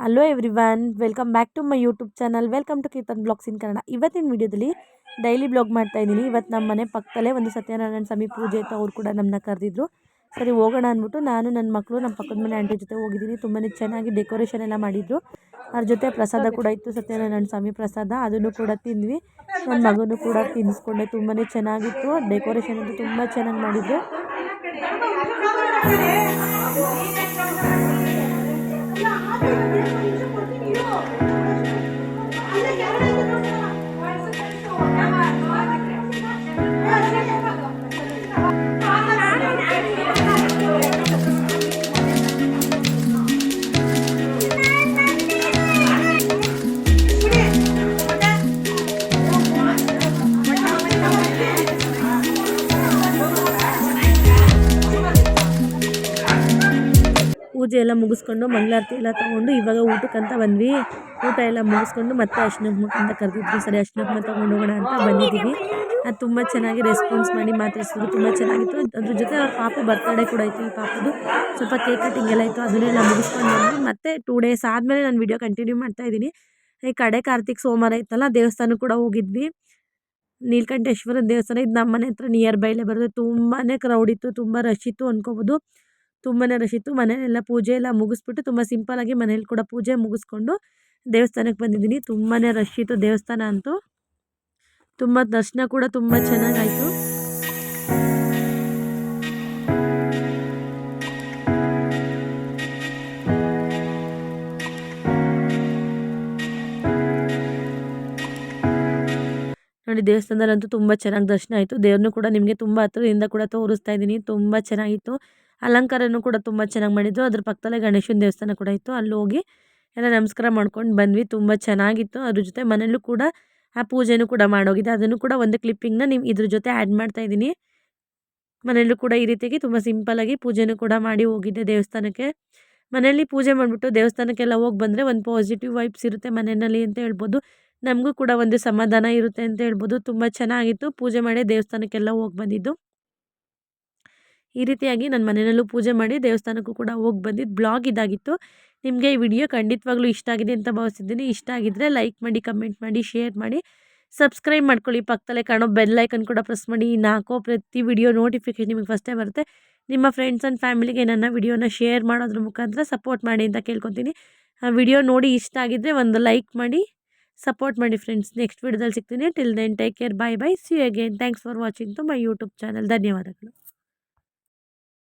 Hello everyone welcome back to my YouTube channel welcome to Keerthan vlogs in Kannada ಇವತ್ತಿನ ವಿಡಿಯೋದಲ್ಲಿ daily blog ಮಾಡ್ತಾ ಇದ್ದೀನಿ ಇವತ್ತು ನಮ್ಮ ಮನೆ ಪಕ್ಕದಲ್ಲೇ ಒಂದು ಸತ್ಯನಾರಾಯಣ ಸ್ವಾಮಿ ಪೂಜೆ ಅಂತ ಅವ್ರು ಕೂಡ ನಮ್ಮನ್ನ ಕರೆದಿದ್ರು ಸರಿ ಹೋಗೋಣ ಅಂದ್ಬಿಟ್ಟು ನಾನು ನನ್ನ ಮಕ್ಕಳು ನಮ್ಮ ಪಕ್ಕದ ಮನೆ ಆಂಟಿ ಜೊತೆ ಹೋಗಿದ್ದೀನಿ ತುಂಬಾ ಚೆನ್ನಾಗಿ ಡೆಕೋರೇಷನ್ ಎಲ್ಲ ಮಾಡಿದ್ರು ಅದ್ರ ಜೊತೆ ಪ್ರಸಾದ ಕೂಡ ಇತ್ತು ಸತ್ಯನಾರಾಯಣ ಸ್ವಾಮಿ ಪ್ರಸಾದ ಅದನ್ನು ಕೂಡ ತಿಂದ್ವಿ ನನ್ನ ಮಗನೂ ಕೂಡ ತಿನ್ನಿಸ್ಕೊಂಡೆ ತುಂಬಾ ಚೆನ್ನಾಗಿತ್ತು ಡೆಕೋರೇಷನ್ ಅಂತೂ ತುಂಬ ಚೆನ್ನಾಗಿ ಮಾಡಿದ್ರು. ಪೂಜೆ ಎಲ್ಲ ಮುಗಿಸ್ಕೊಂಡು ಮಂಗಳಾರತಿ ಎಲ್ಲ ತಗೊಂಡು ಇವಾಗ ಊಟಕ್ಕಂತ ಬಂದ್ವಿ. ಊಟ ಎಲ್ಲ ಮುಗಿಸ್ಕೊಂಡು ಮತ್ತೆ ಅರ್ಶಿನ ಅಂತ ಕರೆದಿದ್ವಿ. ಸರಿ ಅರ್ಶಿನ ಕುಂಕುಮ ತೊಗೊಂಡು ಹೋಗೋಣ ಅಂತ ಬಂದಿದ್ದೀವಿ. ಅದು ತುಂಬ ಚೆನ್ನಾಗಿ ರೆಸ್ಪಾನ್ಸ್ ಮಾಡಿ ಮಾತಾಡಿಸಿದ್ರು. ತುಂಬ ಚೆನ್ನಾಗಿತ್ತು. ಅದ್ರ ಜೊತೆ ಅವ್ರ ಪಾಪ ಬರ್ತಡೇ ಕೂಡ ಇತ್ತು ಈ ಪಾಪದು. ಸ್ವಲ್ಪ ಕೇಕ್ ಕಟ್ಟಿಂಗ್ ಎಲ್ಲ ಇತ್ತು. ಅದನ್ನೆಲ್ಲ ಮುಗಿಸ್ಕೊಂಡು ಬಂದು ಮತ್ತೆ ಟೂ ಡೇಸ್ ಆದಮೇಲೆ ನಾನು ವಿಡಿಯೋ ಕಂಟಿನ್ಯೂ ಮಾಡ್ತಾ ಇದ್ದೀನಿ. ಈ ಕಡೆ ಕಾರ್ತಿಕ್ ಸೋಮವಾರ ಇತ್ತಲ್ಲ, ದೇವಸ್ಥಾನಕ್ಕೆ ಕೂಡ ಹೋಗಿದ್ವಿ. ನೀಲಕಂಠೇಶ್ವರ ದೇವಸ್ಥಾನ ಇದು ನಮ್ಮ ಮನೆ ಹತ್ರ ನಿಯರ್ ಬೈಲೇ ಬರುತ್ತೆ. ತುಂಬಾ ಕ್ರೌಡ್ ಇತ್ತು, ತುಂಬ ರಶ್ ಇತ್ತು ಅನ್ಕೋಬೋದು. ತುಂಬಾ ರಶ್ ಇತ್ತು. ಮನೆಯಲ್ಲೆಲ್ಲ ಪೂಜೆ ಎಲ್ಲ ಮುಗಿಸ್ಬಿಟ್ಟು ತುಂಬ ಸಿಂಪಲ್ಲಾಗಿ ಮನೇಲಿ ಕೂಡ ಪೂಜೆ ಮುಗಿಸ್ಕೊಂಡು ದೇವಸ್ಥಾನಕ್ಕೆ ಬಂದಿದ್ದೀನಿ. ತುಂಬಾ ರಶ್ ಇತ್ತು ದೇವಸ್ಥಾನ ಅಂತೂ. ತುಂಬ ದರ್ಶನ ಕೂಡ ತುಂಬ ಚೆನ್ನಾಗಾಯಿತು. ನೋಡಿ ದೇವಸ್ಥಾನದಲ್ಲಂತೂ ತುಂಬ ಚೆನ್ನಾಗಿ ದರ್ಶನ ಆಯಿತು. ದೇವ್ರನ್ನೂ ಕೂಡ ನಿಮಗೆ ತುಂಬ ಹತ್ರದಿಂದ ಕೂಡ ತೋರಿಸ್ತಾ ಇದ್ದೀನಿ. ತುಂಬ ಚೆನ್ನಾಗಿತ್ತು. ಅಲಂಕಾರನೂ ಕೂಡ ತುಂಬ ಚೆನ್ನಾಗಿ ಮಾಡಿದ್ದು ಅದ್ರ ಪಕ್ಕದಲ್ಲೇ ಗಣೇಶನ ದೇವಸ್ಥಾನ ಕೂಡ ಇತ್ತು. ಅಲ್ಲಿ ಹೋಗಿ ಎಲ್ಲ ನಮಸ್ಕಾರ ಮಾಡ್ಕೊಂಡು ಬಂದ್ವಿ. ತುಂಬ ಚೆನ್ನಾಗಿತ್ತು. ಅದ್ರ ಜೊತೆ ಮನೇಲೂ ಕೂಡ ಆ ಪೂಜೆನೂ ಕೂಡ ಮಾಡೋಗಿದೆ ಅದನ್ನು ಕೂಡ ಒಂದು ಕ್ಲಿಪ್ಪಿಂಗ್ನ ನೀವು ಇದ್ರ ಜೊತೆ ಆ್ಯಡ್ ಮಾಡ್ತಾ ಇದ್ದೀನಿ. ಮನೆಯಲ್ಲೂ ಕೂಡ ಈ ರೀತಿಯಾಗಿ ತುಂಬ ಸಿಂಪಲಾಗಿ ಪೂಜೆನೂ ಕೂಡ ಮಾಡಿ ಹೋಗಿದ್ದೆ ದೇವಸ್ಥಾನಕ್ಕೆ. ಮನೆಯಲ್ಲಿ ಪೂಜೆ ಮಾಡಿಬಿಟ್ಟು ದೇವಸ್ಥಾನಕ್ಕೆಲ್ಲ ಹೋಗಿ ಬಂದರೆ ಒಂದು ಪಾಸಿಟಿವ್ ವೈಬ್ಸ್ ಇರುತ್ತೆ ಮನೆಯಲ್ಲಿ ಅಂತ ಹೇಳ್ಬೋದು. ನಮಗೂ ಕೂಡ ಒಂದು ಸಮಾಧಾನ ಇರುತ್ತೆ ಅಂತ ಹೇಳ್ಬೋದು. ತುಂಬ ಚೆನ್ನಾಗಿತ್ತು. ಪೂಜೆ ಮಾಡಿ ದೇವಸ್ಥಾನಕ್ಕೆಲ್ಲ ಹೋಗಿ ಬಂದಿದ್ದು. ಈ ರೀತಿಯಾಗಿ ನನ್ನ ಮನೆಯಲ್ಲೂ ಪೂಜೆ ಮಾಡಿ ದೇವಸ್ಥಾನಕ್ಕೂ ಕೂಡ ಹೋಗಿ ಬಂದಿದ್ದು ಬ್ಲಾಗ್ ಇದಾಗಿತ್ತು. ನಿಮಗೆ ಈ ವಿಡಿಯೋ ಖಂಡಿತವಾಗ್ಲೂ ಇಷ್ಟ ಆಗಿದೆ ಅಂತ ಭಾವಿಸಿದ್ದೀನಿ ಇಷ್ಟ ಆಗಿದ್ದರೆ ಲೈಕ್ ಮಾಡಿ, ಕಮೆಂಟ್ ಮಾಡಿ, ಶೇರ್ ಮಾಡಿ. ಸಬ್ಸ್ಕ್ರೈಬ್ ಮಾಡ್ಕೊಳ್ಳಿ. ಪಕ್ಕದಲ್ಲೇ ಕಾಣೋ ಬೆಲ್ ಐಕನ್ ಕೂಡ ಪ್ರೆಸ್ ಮಾಡಿ. ನಾಲ್ಕೋ ಪ್ರತಿ ವಿಡಿಯೋ ನೋಟಿಫಿಕೇಶನ್ ನಿಮಗೆ ಫಸ್ಟೇ ಬರುತ್ತೆ. ನಿಮ್ಮ ಫ್ರೆಂಡ್ಸ್ ಆ್ಯಂಡ್ ಫ್ಯಾಮಿಲಿಗೆ ನನ್ನ ವಿಡಿಯೋನ ಶೇರ್ ಮಾಡೋದ್ರ ಮುಖಾಂತರ ಸಪೋರ್ಟ್ ಮಾಡಿ ಅಂತ ಕೇಳ್ಕೊತೀನಿ. ಆ ವಿಡಿಯೋ ನೋಡಿ ಇಷ್ಟ ಆಗಿದ್ದರೆ ಒಂದು ಲೈಕ್ ಮಾಡಿ ಸಪೋರ್ಟ್ ಮಾಡಿ ಫ್ರೆಂಡ್ಸ್ ನೆಕ್ಸ್ಟ್ ವಿಡಿಯೋದಲ್ಲಿ ಸಿಗ್ತೀನಿ. Till then take care bye bye see again thanks for watching to my YouTube channel ಧನ್ಯವಾದಗಳು.